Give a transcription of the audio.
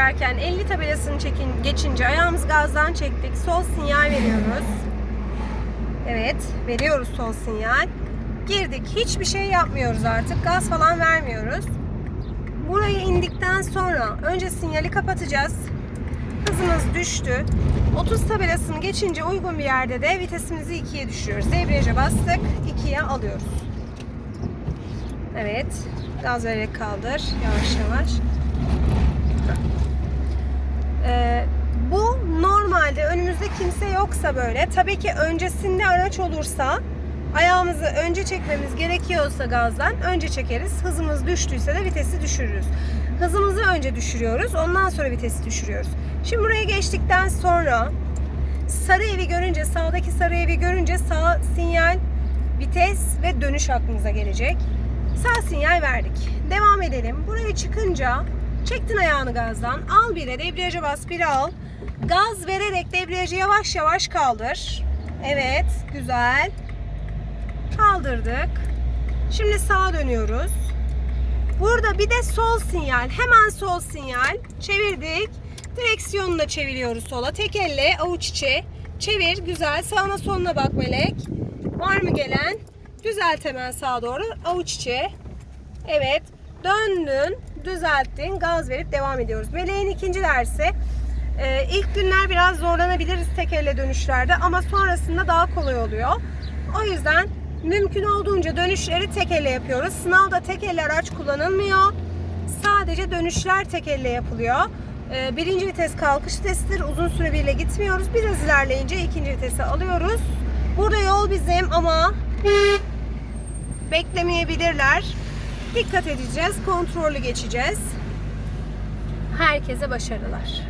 girerken 50 tabelasını çekin, geçince ayağımızı gazdan çektik. Sol sinyal veriyoruz. Evet, veriyoruz sol sinyal. Girdik. Hiçbir şey yapmıyoruz artık. Gaz falan vermiyoruz. Buraya indikten sonra önce sinyali kapatacağız. Hızımız düştü. 30 tabelasını geçince uygun bir yerde de vitesimizi 2'ye düşürüyoruz. Debriyaja bastık. 2'ye alıyoruz. Evet. Gaz vererek kaldır. Yavaş yavaş. Ee, bu normalde önümüzde kimse yoksa böyle. Tabii ki öncesinde araç olursa ayağımızı önce çekmemiz gerekiyorsa gazdan önce çekeriz. Hızımız düştüyse de vitesi düşürürüz. Hızımızı önce düşürüyoruz. Ondan sonra vitesi düşürüyoruz. Şimdi buraya geçtikten sonra sarı evi görünce, sağdaki sarı evi görünce sağ sinyal, vites ve dönüş aklınıza gelecek. Sağ sinyal verdik. Devam edelim. Buraya çıkınca çektin ayağını gazdan. Al bire, debriyaja bas, biri al. Gaz vererek debriyajı yavaş yavaş kaldır. Evet, güzel. Kaldırdık. Şimdi sağa dönüyoruz. Burada bir de sol sinyal. Hemen sol sinyal. Çevirdik. Direksiyonunu da çeviriyoruz sola. Tek elle avuç içi. Çevir. Güzel. Sağına soluna bak Melek. Var mı gelen? Düzelt hemen sağa doğru. Avuç içi. Evet. Döndün. Düzelttin. Gaz verip devam ediyoruz. Meleğin ikinci dersi. Ee, ilk günler biraz zorlanabiliriz tek elle dönüşlerde ama sonrasında daha kolay oluyor. O yüzden mümkün olduğunca dönüşleri tek elle yapıyoruz. Sınavda tek elle araç kullanılmıyor. Sadece dönüşler tek elle yapılıyor. Ee, birinci vites kalkış testidir. Uzun süre bile gitmiyoruz. Biraz ilerleyince ikinci vitese alıyoruz. Burada yol bizim ama beklemeyebilirler. Dikkat edeceğiz. Kontrollü geçeceğiz. Herkese başarılar.